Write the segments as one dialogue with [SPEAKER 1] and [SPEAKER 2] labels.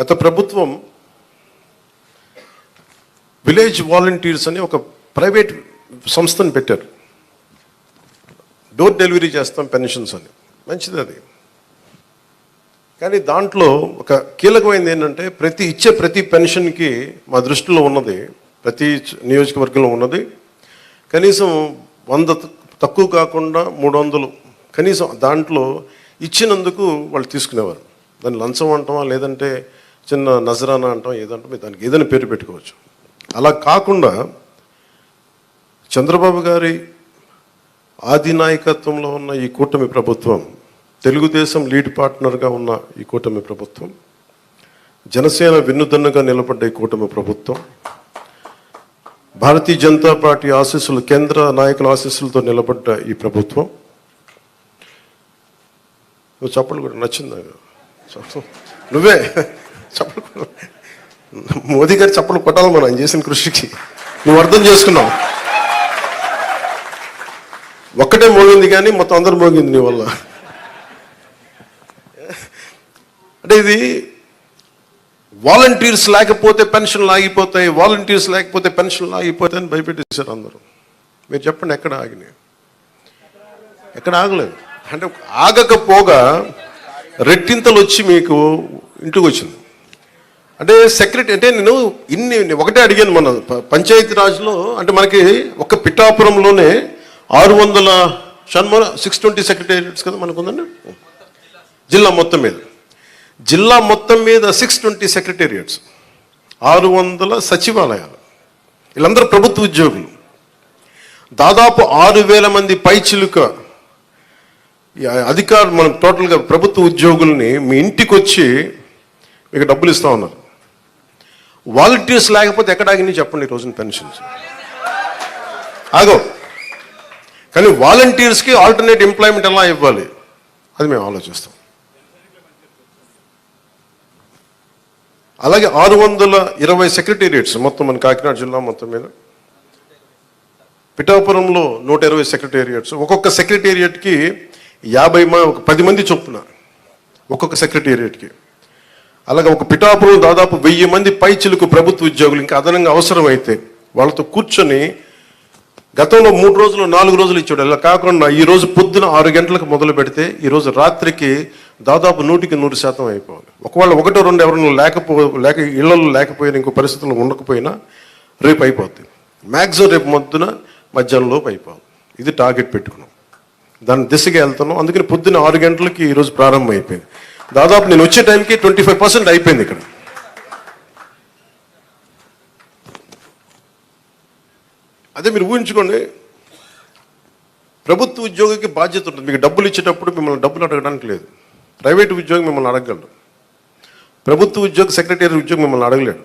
[SPEAKER 1] గత ప్రభుత్వం village volunteers అని ఒక ప్రైవేట్ సంస్థను పెట్టారు. డోర్ డెలివరీ చేస్తాం పెన్షన్స్ అని. మంచిది అది. కానీ దాంట్లో ఒక కీలకమైనది ఏంటంటే ప్రతి ఇచ్చే ప్రతి పెన్షన్కి మా దృష్టిలో ఉన్నది ప్రతి నియోజకవర్గంలో ఉన్నది కనీసం వంద తక్కువ కాకుండా మూడు వందలు కనీసం దాంట్లో ఇచ్చినందుకు వాళ్ళు తీసుకునేవారు. దాన్ని లంచం అంటామా లేదంటే చిన్న నజరానా అంటాం ఏదంటాం మీరు దానికి ఏదైనా పేరు పెట్టుకోవచ్చు. అలా కాకుండా చంద్రబాబు గారి ఆధినాయకత్వంలో ఉన్న ఈ కూటమి ప్రభుత్వం తెలుగుదేశం లీడ్ పార్ట్నర్గా ఉన్న ఈ కూటమి ప్రభుత్వం జనసేన వెన్నుదన్నుగా నిలబడ్డ ఈ కూటమి ప్రభుత్వం భారతీయ జనతా పార్టీ ఆశీస్సులు కేంద్ర నాయకుల ఆశీస్సులతో నిలబడ్డ ఈ ప్రభుత్వం. నువ్వు చప్పలు కూడా నచ్చిందా? నువ్వే. మోదీ గారు చప్పలు కొట్టాలి మనం చేసిన కృషికి. నువ్వు అర్థం చేసుకున్నావు. ఒక్కటే మోగింది కానీ మొత్తం అందరు మోగింది నీ వల్ల. అంటే ఇది వాలంటీర్స్ లేకపోతే పెన్షన్లు ఆగిపోతాయి వాలంటీర్స్ లేకపోతే పెన్షన్లు ఆగిపోతాయి అని భయపెట్టేశారు అందరూ. మీరు చెప్పండి ఎక్కడ ఆగినాయి? ఎక్కడ ఆగలేదు. అంటే ఆగకపోగా రెట్టింతలు వచ్చి మీకు ఇంటికి వచ్చింది. అంటే సెక్రటరీ అంటే నేను ఇన్ని ఒకటే అడిగాను మన పంచాయతీ రాజ్లో అంటే మనకి ఒక పిఠాపురంలోనే ఆరు వందల షణ్మల సిక్స్ ట్వంటీ సెక్రటేరియట్స్ కదా మనకు ఉందండి? జిల్లా మొత్తం మీద. జిల్లా మొత్తం మీద సిక్స్ ట్వంటీ సెక్రటేరియట్స్ ఆరు వందల సచివాలయాలు. వీళ్ళందరూ ప్రభుత్వ ఉద్యోగులు. దాదాపు ఆరు వేల మంది పైచిలుక అధికారులు మనం టోటల్గా ప్రభుత్వ ఉద్యోగుల్ని మీ ఇంటికి వచ్చి మీకు డబ్బులు ఇస్తా ఉన్నారు. వాలంటీర్స్ లేకపోతే ఎక్కడ ఆగినాయి చెప్పండి ఈ రోజున పెన్షన్స్? ఆగో. కానీ వాలంటీర్స్కి ఆల్టర్నేట్ ఎంప్లాయ్మెంట్ ఎలా ఇవ్వాలి? అది మేము ఆలోచిస్తాం. అలాగే ఆరు వందల ఇరవై సెక్రటేరియట్స్ మొత్తం మన కాకినాడ జిల్లా మొత్తం మీద. పిఠాపురంలో నూట ఇరవై సెక్రటేరియట్స్. ఒక్కొక్క సెక్రటేరియట్కి యాభై మా ఒక పది మంది చొప్పున ఒక్కొక్క సెక్రటేరియట్కి. అలాగే ఒక పిఠాపురం దాదాపు వెయ్యి మంది పైచిలకు ప్రభుత్వ ఉద్యోగులు ఇంకా అదనంగా అవసరమైతే వాళ్ళతో కూర్చొని గతంలో మూడు రోజులు నాలుగు రోజులు ఇచ్చాడు ఇలా కాకుండా ఈ రోజు పొద్దున ఆరు గంటలకు మొదలు పెడితే ఈరోజు రాత్రికి దాదాపు నూటికి నూరు శాతం అయిపోవాలి. ఒకవేళ ఒకటో రెండు ఎవరైనా లేకపో లేక ఇళ్ళలో లేకపోయినా ఇంకో పరిస్థితుల్లో ఉండకపోయినా రేపు అయిపోద్ది. మ్యాక్సిమం రేపు మొద్దున మధ్యాహ్నంలోపు అయిపోవాలి. ఇది టార్గెట్ పెట్టుకున్నాం. దాని దిశగా వెళ్తున్నాం. అందుకని పొద్దున్న ఆరు గంటలకి ఈరోజు ప్రారంభం అయిపోయింది. దాదాపు నేను వచ్చే టైంకి ట్వంటీ ఫైవ్ పర్సెంట్ అయిపోయింది ఇక్కడ. అదే మీరు ఊహించుకోండి ప్రభుత్వ ఉద్యోగికి బాధ్యత ఉంటుంది. మీకు డబ్బులు ఇచ్చేటప్పుడు మిమ్మల్ని డబ్బులు అడగడానికి లేదు. ప్రైవేట్ ఉద్యోగి మిమ్మల్ని అడగలడు ప్రభుత్వ ఉద్యోగి సెక్రటరీ ఉద్యోగి మిమ్మల్ని అడగలేడు.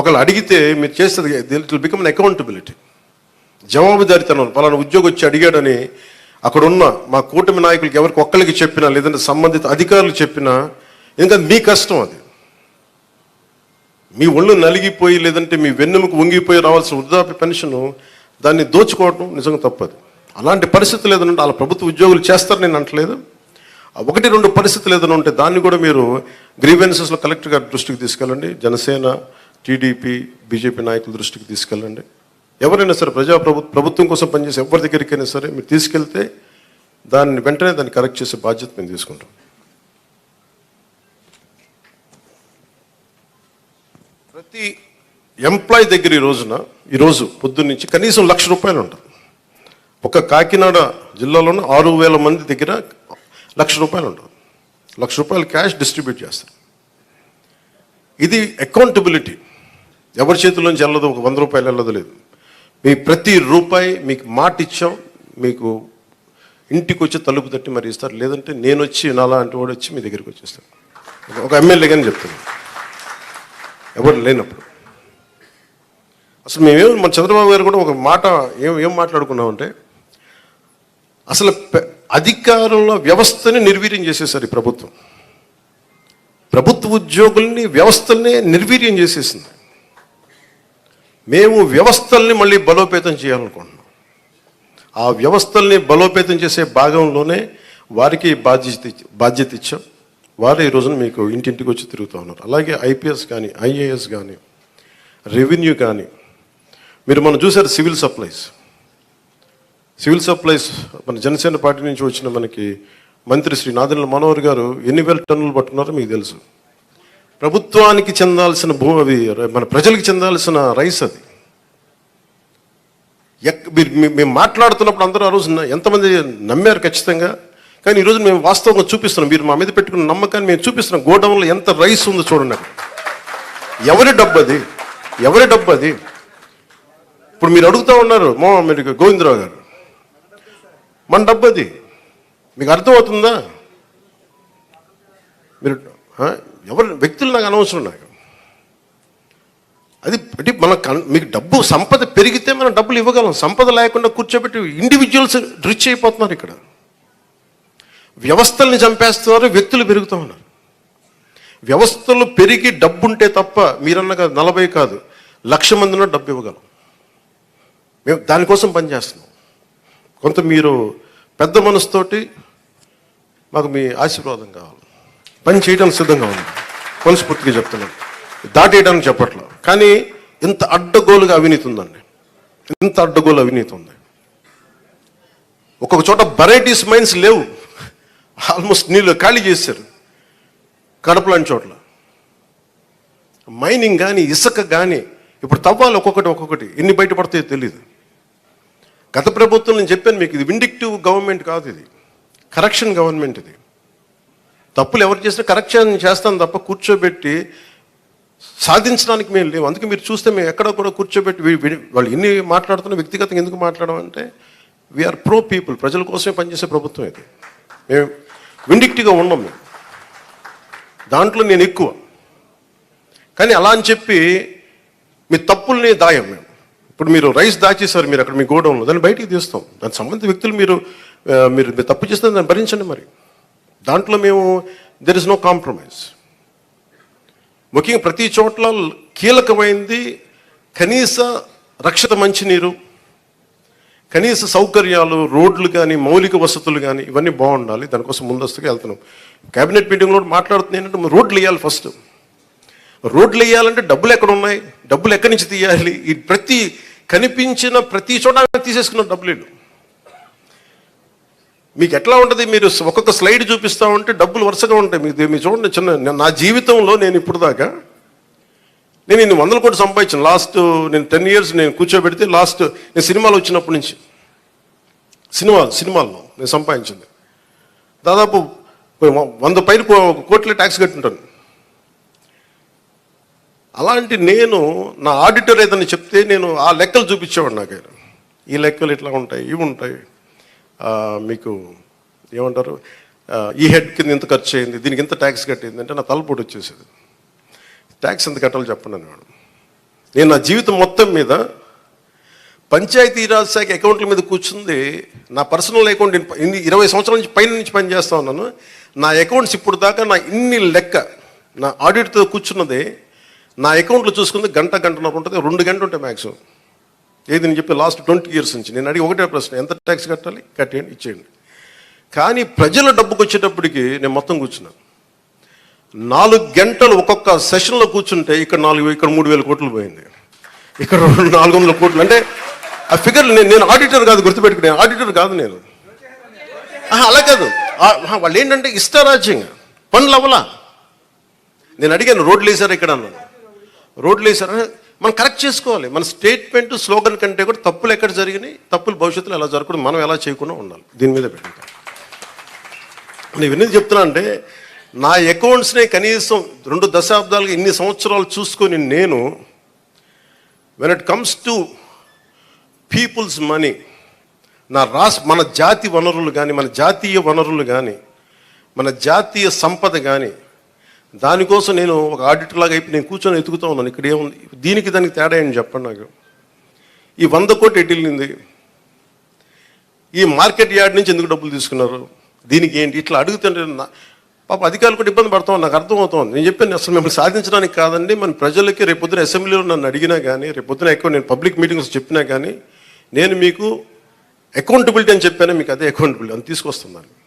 [SPEAKER 1] ఒకళ్ళు అడిగితే మీరు చేస్తుంది బికమ్ విల్ బికమ్ అకౌంటబిలిటీ. జవాబుదారితనం పలానా ఉద్యోగి వచ్చి అడిగాడని అక్కడున్న మా కూటమి నాయకులకి ఎవరికి ఒక్కరికి చెప్పినా లేదంటే సంబంధిత అధికారులు చెప్పినా ఎందుకంటే మీ కష్టం అది. మీ ఒళ్ళు నలిగిపోయి లేదంటే మీ వెన్నెముక వంగిపోయి రావాల్సిన వృద్ధాప్య పెన్షన్ దాన్ని దోచుకోవడం నిజంగా తప్పదు. అలాంటి పరిస్థితులు ఏదైనా ఉంటే వాళ్ళ ప్రభుత్వ ఉద్యోగులు చేస్తారు నేను అంటలేదు. ఒకటి రెండు పరిస్థితులు ఏదైనా ఉంటే దాన్ని కూడా మీరు గ్రీవెన్సెస్లో కలెక్టర్ గారి దృష్టికి తీసుకెళ్ళండి జనసేన టీడీపీ బీజేపీ నాయకుల దృష్టికి తీసుకెళ్ళండి. ఎవరైనా సరే ప్రజా ప్రభుత్వం కోసం పనిచేసే ఎవరి దగ్గరికైనా సరే మీరు తీసుకెళ్తే దాన్ని వెంటనే దాన్ని కరెక్ట్ చేసే బాధ్యత మేము తీసుకుంటాం. ప్రతి ఎంప్లాయ్ దగ్గర ఈ రోజున ఈరోజు పొద్దున్న నుంచి కనీసం లక్ష రూపాయలు ఉంటుంది ఒక కాకినాడ జిల్లాలోనే ఆరు వేల మంది దగ్గర లక్ష రూపాయలు ఉంటుంది లక్ష రూపాయలు క్యాష్ డిస్ట్రిబ్యూట్ చేస్తారు. ఇది అకౌంటబిలిటీ ఎవరి చేతిలోంచి వెళ్ళదు ఒక వంద రూపాయలు వెళ్ళదు లేదు. మీ ప్రతి రూపాయి మీకు మాట ఇచ్చాం మీకు ఇంటికి వచ్చి తలుపు తట్టి మరి ఇస్తారు. లేదంటే నేను వచ్చి నాలా అంటే వాడు వచ్చి మీ దగ్గరికి వచ్చేస్తాను ఒక- ఎమ్మెల్యే కానీ చెప్తున్నాను ఎవరు లేనప్పుడు. అసలు మేమేం మన చంద్రబాబు గారు కూడా ఒక మాట ఏం ఏం మాట్లాడుకున్నామంటే అసలు అధికారంలో వ్యవస్థని నిర్వీర్యం చేసేసారు ఈ ప్రభుత్వం. ప్రభుత్వ ఉద్యోగుల్ని వ్యవస్థల్ని నిర్వీర్యం చేసేసింది. మేము వ్యవస్థల్ని మళ్ళీ బలోపేతం చేయాలనుకుంటున్నాం. ఆ వ్యవస్థల్ని బలోపేతం చేసే భాగంలోనే వారికి బాధ్యత బాధ్యత ఇచ్చాం. వారు ఈ రోజున మీకు ఇంటింటికి వచ్చి తిరుగుతూ ఉన్నారు. అలాగే ఐపీఎస్ కానీ ఐఏఎస్ కానీ రెవెన్యూ కానీ. మీరు మనం చూసారు సివిల్ సప్లైస్. సివిల్ సప్లైస్ మన జనసేన పార్టీ నుంచి వచ్చిన మనకి మంత్రి శ్రీ నాదెండ్ల మనోహర్ గారు ఎన్ని వేల టన్నులు పట్టుకున్నారో మీకు తెలుసు. ప్రభుత్వానికి చెందాల్సిన భూ అది మన ప్రజలకు చెందాల్సిన రైస్ అది. ఎక్ మీరు మేము మాట్లాడుతున్నప్పుడు అందరూ ఆ రోజు ఎంతమంది నమ్మారు ఖచ్చితంగా. కానీ ఈరోజు మేము వాస్తవంగా చూపిస్తున్నాం. మీరు మా మీద పెట్టుకున్న నమ్మకాన్ని మేము చూపిస్తున్నాం. గోడౌన్లో ఎంత రైస్ ఉందో చూడండి అక్కడ. ఎవరి డబ్బు అది? ఎవరి డబ్బు అది? ఇప్పుడు మీరు అడుగుతూ ఉన్నారు మా మీరు గోవిందరావు గారు. మన డబ్బు అది? మీకు అర్థమవుతుందా? మీరు ఎవరు వ్యక్తులు నాకు అనవసరం నాకు. అది అంటే మన మీకు డబ్బు సంపద పెరిగితే మనం డబ్బులు ఇవ్వగలం. సంపద లేకుండా కూర్చోబెట్టి ఇండివిజువల్స్ రిచ్ అయిపోతున్నారు ఇక్కడ. వ్యవస్థల్ని చంపేస్తున్నారు వ్యక్తులు పెరుగుతూ ఉన్నారు. వ్యవస్థలు పెరిగి డబ్బు ఉంటే తప్ప మీరన్నగా నలభై కాదు లక్ష మందిలో డబ్బు ఇవ్వగలం. మేము దానికోసం పనిచేస్తున్నాం కొంత మీరు పెద్ద మనసుతోటి మాకు మీ ఆశీర్వాదం కావాలి. పని చేయడానికి సిద్ధంగా ఉంది. మనస్ఫూర్తిగా చెప్తున్నాను దాటేయడానికి చెప్పట్లేదు కానీ ఇంత అడ్డగోలుగా అవినీతి ఉందండి. ఇంత అడ్డగోలు అవినీతి ఉంది. ఒక్కొక్క చోట వెరైటీస్ మైన్స్ లేవు. ఆల్మోస్ట్ నీళ్ళు ఖాళీ చేశారు. కడప లాంటి చోట్ల. మైనింగ్ కానీ ఇసుక కానీ ఇప్పుడు తవ్వాలి ఒక్కొక్కటి ఒక్కొక్కటి. ఎన్ని బయటపడతాయో తెలియదు గత ప్రభుత్వం నేను చెప్పాను మీకు ఇది విండిక్టివ్ గవర్నమెంట్ కాదు ఇది. కరెక్షన్ గవర్నమెంట్ ఇది. తప్పులు ఎవరు చేసినా కరెక్షన్ చేస్తాను తప్ప కూర్చోబెట్టి సాధించడానికి మేము లేవు. అందుకే మీరు చూస్తే మేము ఎక్కడ కూడా కూర్చోబెట్టి వాళ్ళు ఎన్ని మాట్లాడుతున్న వ్యక్తిగతంగా ఎందుకు మాట్లాడడం అంటే వీఆర్ ప్రో పీపుల్ ప్రజల కోసమే పనిచేసే ప్రభుత్వం ఇది. మేము విండిక్టిగా ఉన్నాం మేము. దాంట్లో నేను ఎక్కువ. కానీ అలా అని చెప్పి మీ తప్పుల్ని దాయం మేము. ఇప్పుడు మీరు రైస్ దాచేశారు మీరు అక్కడ మీ గోడౌన్లో. దాన్ని బయటికి తీస్తాం. దానికి సంబంధిత వ్యక్తులు మీరు మీరు మీరు తప్పు చేస్తే దాన్ని భరించండి మరి. దాంట్లో మేము దెర్ ఇస్ నో కాంప్రమైజ్ ముఖ్యంగా ప్రతి చోట్ల కీలకమైంది కనీస రక్షిత మంచినీరు కనీస సౌకర్యాలు రోడ్లు కానీ మౌలిక వసతులు కానీ ఇవన్నీ బాగుండాలి. దానికోసం ముందస్తుగా వెళ్తున్నాం. క్యాబినెట్ మీటింగ్లో మాట్లాడుతుంది ఏంటంటే రోడ్లు వేయాలి ఫస్ట్ రోడ్లు వేయాలంటే డబ్బులు ఎక్కడ ఉన్నాయి? డబ్బులు ఎక్కడి నుంచి తీయాలి? ఈ ప్రతి కనిపించిన ప్రతి చోట తీసేసుకున్న డబ్బులు వీళ్ళు. మీకు ఎట్లా ఉంటుంది? మీరు ఒక్కొక్క స్లైడ్ చూపిస్తా ఉంటే డబ్బులు వరుసగా ఉంటాయి. మీకు మీరు చూడండి చిన్న నా జీవితంలో నేను ఇప్పుడు దాకా నేను ఇన్ని వందల కోట్లు సంపాదించాను. లాస్ట్ నేను టెన్ ఇయర్స్ నేను కూర్చోబెడితే లాస్ట్ నేను సినిమాలు వచ్చినప్పటి నుంచి. సినిమాలు సినిమాల్లో నేను సంపాదించింది. దాదాపు వంద పైన కోట్ల ట్యాక్స్ కట్టుంటాను. అలాంటి నేను నా ఆడిటర్ ఏదైనా చెప్తే నేను ఆ లెక్కలు చూపించేవాడు నాకు ఈ లెక్కలు ఇట్లా ఉంటాయి ఇవి ఉంటాయి. మీకు ఏమంటారు? ఈ హెడ్ కింద ఇంత ఖర్చు అయింది దీనికి ఇంత ట్యాక్స్ కట్టింది అంటే నా తలపోటు వచ్చేసేది. ట్యాక్స్ ఎంత కట్టాలో చెప్పండి అనేవాడు నేను నా జీవితం మొత్తం మీద పంచాయతీరాజ్ శాఖ అకౌంట్ల మీద కూర్చుంది నా పర్సనల్ అకౌంట్ ఇన్ని ఇరవై సంవత్సరాల నుంచి పైన నుంచి పని చేస్తా ఉన్నాను నా అకౌంట్స్ ఇప్పుడు దాకా నా ఇన్ని లెక్క నా ఆడిట్తో కూర్చున్నది నా అకౌంట్లో చూసుకుంది గంట గంటన్నర ఉంటుంది రెండు గంటలు ఉంటాయి మ్యాక్సిమం ఏది నేను చెప్పి లాస్ట్ ట్వంటీ ఇయర్స్ నుంచి నేను అడిగి ఒకటే ప్రశ్న ఎంత ట్యాక్స్ కట్టాలి? కట్టేయండి ఇచ్చేయండి. కానీ ప్రజల డబ్బుకి వచ్చేటప్పటికి నేను మొత్తం కూర్చున్నాను నాలుగు గంటలు ఒక్కొక్క సెషన్లో కూర్చుంటే ఇక్కడ నాలుగు ఇక్కడ మూడు వేల కోట్లు పోయింది. ఇక్కడ రెండు నాలుగు వందల కోట్లు. అంటే ఆ ఫిగర్ నేను నేను ఆడిటర్ కాదు గుర్తుపెట్టుకునే ఆడిటర్ కాదు నేను. అలా కాదు. వాళ్ళు ఏంటంటే ఇష్టారాజ్యంగా. పనులు అవ్వలా. నేను అడిగాను రోడ్లు వేసారు ఇక్కడ అన్నాను. రోడ్లు వేసారా మనం కరెక్ట్ చేసుకోవాలి. మన స్టేట్మెంట్ స్లోగన్ కంటే కూడా తప్పులు ఎక్కడ జరిగినాయి తప్పులు భవిష్యత్తులో ఎలా జరగకూడదు మనం ఎలా చేయకుండా ఉండాలి. దీని మీద పెట్టింది నేను ఎందుకు చెప్తున్నా అంటే నా అకౌంట్స్ని కనీసం రెండు దశాబ్దాలుగా ఇన్ని సంవత్సరాలు చూసుకొని నేను when it comes to people's money నా రాస్ మన జాతి వనరులు కానీ మన జాతీయ వనరులు కానీ మన జాతీయ సంపద కానీ దానికోసం నేను ఒక ఆడిటర్ లాగా అయిపోయి నేను కూర్చొని ఎతుకుతా ఉన్నాను. ఇక్కడ ఏముంది? దీనికి దానికి తేడా ఏంటి చెప్పండి నాకు. ఈ వంద కోట్లు ఎటు వెళ్ళింది? ఈ మార్కెట్ యార్డ్ నుంచి ఎందుకు డబ్బులు తీసుకున్నారు? దీనికి ఏంటి? ఇట్లా అడుగుతుంటే పాప అధికారులు కూడా ఇబ్బంది పడతాం నాకు అర్థమవుతోంది. నేను చెప్పాను అసలు మిమ్మల్ని సాధించడానికి కాదండి. మన ప్రజలకి రేపొద్దున అసెంబ్లీలో నన్ను అడిగినా కానీ రేపొద్దున ఎక్కువ నేను పబ్లిక్ మీటింగ్స్ చెప్పినా కానీ నేను మీకు అకౌంటబిలిటీ అని చెప్పాను? మీకు అదే అకౌంటబిలిటీ. అని తీసుకొస్తున్నాను